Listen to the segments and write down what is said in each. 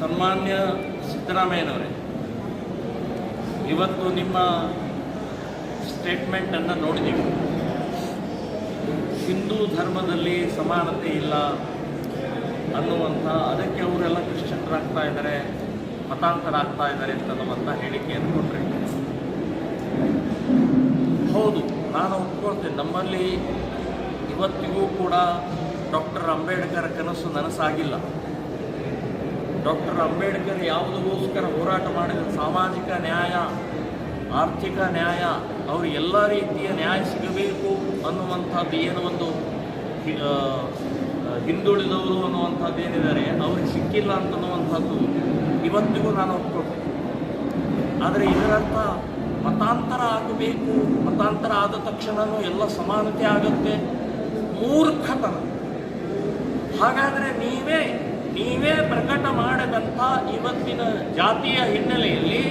ಸನ್ಮಾನ್ಯ ಸಿದ್ದರಾಮಯ್ಯನವರೇ, ಇವತ್ತು ನಿಮ್ಮ ಸ್ಟೇಟ್ಮೆಂಟನ್ನು ನೋಡಿದ್ದೀವಿ. ಹಿಂದೂ ಧರ್ಮದಲ್ಲಿ ಸಮಾನತೆ ಇಲ್ಲ ಅನ್ನುವಂಥ, ಅದಕ್ಕೆ ಅವರೆಲ್ಲ ಕ್ರಿಶ್ಚಿಯನ್ರಾಗ್ತಾ ಇದ್ದಾರೆ ಮತಾಂತರ ಆಗ್ತಾ ಇದ್ದಾರೆ ಅಂತನ್ನುವಂಥ ಹೇಳಿಕೆಯನ್ನು ಕೊಟ್ಟರೆ ಹೌದು, ನಾನು ಒಪ್ಕೊಳ್ತೇನೆ. ನಮ್ಮಲ್ಲಿ ಇವತ್ತಿಗೂ ಕೂಡ ಡಾಕ್ಟರ್ ಅಂಬೇಡ್ಕರ್ ಕನಸು ನನಸಾಗಿಲ್ಲ. ಡಾಕ್ಟರ್ ಅಂಬೇಡ್ಕರ್ ಯಾವುದಕ್ಕೋಸ್ಕರ ಹೋರಾಟ ಮಾಡಿದ ಸಾಮಾಜಿಕ ನ್ಯಾಯ, ಆರ್ಥಿಕ ನ್ಯಾಯ, ಅವರು ಎಲ್ಲ ರೀತಿಯ ನ್ಯಾಯ ಸಿಗಬೇಕು ಅನ್ನುವಂಥದ್ದು ಏನು ಒಂದು ಹಿಂದುಳಿದವರು ಅನ್ನುವಂಥದ್ದು ಏನಿದ್ದಾರೆ, ಅವ್ರಿಗೆ ಸಿಕ್ಕಿಲ್ಲ ಅಂತನ್ನುವಂಥದ್ದು ಇವತ್ತಿಗೂ ನಾನು ಒಪ್ಕೊಳ್ತೀನಿ. ಆದರೆ ಇದರರ್ಥ ಮತಾಂತರ ಆಗಬೇಕು, ಮತಾಂತರ ಆದ ತಕ್ಷಣವೂ ಎಲ್ಲ ಸಮಾನತೆ ಆಗುತ್ತೆ, ಮೂರ್ಖತನ. ಹಾಗಾದರೆ ನೀವೇ ನೀವೇ ಪ್ರಕಟ ಮಾಡದಂಥ ಇವತ್ತಿನ ಜಾತಿಯ ಹಿನ್ನೆಲೆಯಲ್ಲಿ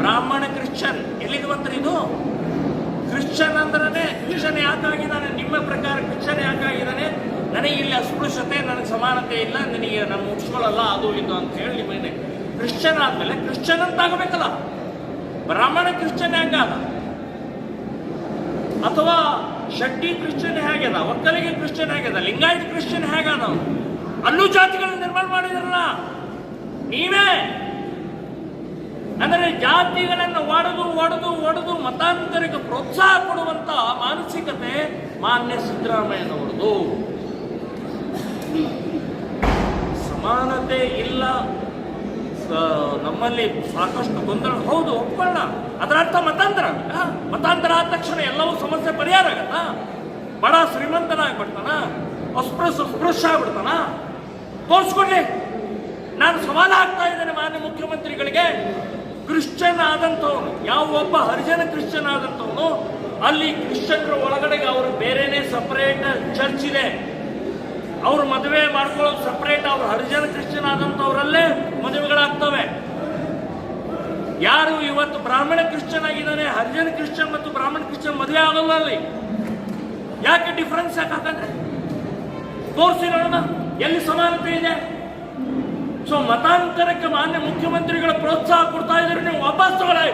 ಬ್ರಾಹ್ಮಣ ಕ್ರಿಶ್ಚಿಯನ್, ಎಲ್ಲಿಗೆ ಬಂದ್ರೆ ಇದು? ಕ್ರಿಶ್ಚಿಯನ್ ಅಂದ್ರೆ ಕ್ರಿಶ್ಚನ್ ಯಾಕಾಗಿದ್ದಾನೆ? ನಿಮ್ಮ ಪ್ರಕಾರ ಕ್ರಿಶ್ಚನ್ ಯಾಕಾಗಿದ್ದಾನೆ? ನನಗೆ ಇಲ್ಲಿ ಅಸ್ಪೃಶ್ಯತೆ, ನನಗೆ ಸಮಾನತೆ ಇಲ್ಲ, ನನಗೆ ನಮ್ಮ ಮುಗಿಸ್ಕೊಳ್ಳಲ್ಲ, ಅದು ಇದು ಅಂತ ಹೇಳಿ ನಿಮಗೆ ಕ್ರಿಶ್ಚಿಯನ್ ಆದಮೇಲೆ ಕ್ರಿಶ್ಚನ್ ಅಂತ ಆಗಬೇಕಲ್ಲ ಬ್ರಾಹ್ಮಣ ಕ್ರಿಶ್ಚಿಯನ್ ಹೆಂಗಾದ ಅಥವಾ ಶೆಟ್ಟಿ ಕ್ರಿಶ್ಚಿಯನ್ ಹೇಗ್ಯದ ಒಕ್ಕಲಿಗೆ ಕ್ರಿಶ್ಚಿಯನ್ ಹೇಗ್ಯದ ಲಿಂಗಾಯತ ಕ್ರಿಶ್ಚಿಯನ್ ಹೇಗಾದ ಅವ್ನು? ಅಲ್ಲೂ ಜಾತಿಗಳನ್ನು ನಿರ್ಮಾಣ ಮಾಡಿದ್ರಲ್ಲ? ನೀವೇ? ಅಂದರೆ ಜಾತಿಗಳನ್ನು ಒಡೆದು ಒಡೆದು ಒಡೆದು ಮತಾಂತರಕ್ಕೆ ಪ್ರೋತ್ಸಾಹ ಕೊಡುವಂತ ಮಾನಸಿಕತೆ ಮಾನ್ಯ ಸಿದ್ದರಾಮಯ್ಯನವರದು ಸಮಾನತೆ ಇಲ್ಲ. ನಮ್ಮಲ್ಲಿ ಸಾಕಷ್ಟು ಗೊಂದಲ. ಹೌದು, ಒಪ್ಕೊಳ್ಳ. ಅದರ ಅರ್ಥ ಮತಾಂತರ? ಮತಾಂತರ ಆದ ತಕ್ಷಣ ಎಲ್ಲವೂ ಸಮಸ್ಯೆ ಪರಿಹಾರ ಆಗತ್ತ? ಬಡ ಶ್ರೀಮಂತನಾಗ್ಬಿಡ್ತಾನ? ಅಸ್ಪೃಶ್ಯ ಅಸ್ಪೃಶ್ಯ ಆಗ್ಬಿಡ್ತಾನ? ತೋರಿಸ್ಕೊಡ್ಲಿ ನಾನು ಸವಾಲ ಆಗ್ತಾ ಇದ್ದೇನೆ ಮಾನ್ಯ ಮುಖ್ಯಮಂತ್ರಿಗಳಿಗೆ. ಕ್ರಿಶ್ಚಿಯನ್ ಆದಂಥವನು, ಯಾವ ಒಬ್ಬ ಹರಿಜನ ಕ್ರಿಶ್ಚಿಯನ್ ಆದಂಥವನು, ಅಲ್ಲಿ ಕ್ರಿಶ್ಚಿಯನ್ರ ಒಳಗಡೆಗೆ ಅವರು ಬೇರೆನೆ ಸಪರೇಟ್ ಚರ್ಚ್ ಇದೆ. ಅವರು ಮದುವೆ ಮಾಡ್ಕೊಳ್ಳೋದು ಸಪರೇಟ್ ಅವ್ರು ಹರಿಜನ ಕ್ರಿಶ್ಚಿಯನ್ ಆದಂಥವ್ರಲ್ಲೇ ಮದುವೆಗಳಾಗ್ತವೆ. ಯಾರು ಇವತ್ತು ಬ್ರಾಹ್ಮಣ ಕ್ರಿಶ್ಚಿಯನ್ ಆಗಿದ್ದಾನೆ, ಹರಿಜನ ಕ್ರಿಶ್ಚಿಯನ್ ಮತ್ತು ಬ್ರಾಹ್ಮಣ ಕ್ರಿಶ್ಚಿಯನ್ ಮದುವೆ ಆಗಲ್ಲ ಅಲ್ಲಿ. ಯಾಕೆ ಡಿಫ್ರೆನ್ಸ್ ಯಾಕೆ ಹಾಕಂದ್ರೆ? ತೋರಿಸಿ ನೋಡೋಣ ಎಲ್ಲಿ ಸಮಾನತೆ ಇದೆ? ಸೊ, ಮತಾಂತರಕ್ಕೆ ಮಾನ್ಯ ಮುಖ್ಯಮಂತ್ರಿಗಳ ಪ್ರೋತ್ಸಾಹ ಕೊಡ್ತಾ ಇದ್ರೆ ನೀವು ವಾಪಸ್ ತಗೊಳ್ಳಿ.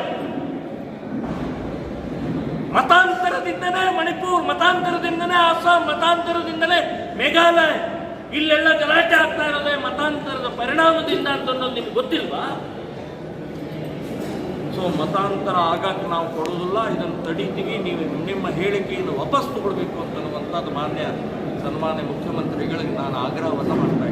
ಮತಾಂತರದಿಂದನೇ ಮಣಿಪುರ್, ಮತಾಂತರದಿಂದನೇ ಅಸ್ಸಾಂ, ಮತಾಂತರದಿಂದಲೇ ಮೇಘಾಲಯ. ಇಲ್ಲೆಲ್ಲ ಗಲಾಟೆ ಆಗ್ತಾ ಇರೋದೇ ಮತಾಂತರದ ಪರಿಣಾಮದಿಂದ ಅಂತ ಅನ್ನೋದು ನಿಮ್ಗೆ ಗೊತ್ತಿಲ್ವಾ? ಸೊ, ಮತಾಂತರ ಆಗಕ್ಕೆ ನಾವು ಕೊಡೋದಿಲ್ಲ. ಇದನ್ನು ತಡೀತೀವಿ ನೀವು ನಿಮ್ಮ ಹೇಳಿಕೆಯನ್ನು ವಾಪಸ್ ತಗೊಳ್ಬೇಕು ಅಂತನ್ನುವಂಥದ್ದು ಮಾನ್ಯ ಸನ್ಮಾನ್ಯ ಮುಖ್ಯಮಂತ್ರಿಗಳಿಗೆ ನಾನು ಆಗ್ರಹವನ್ನು ಮಾಡ್ತಾ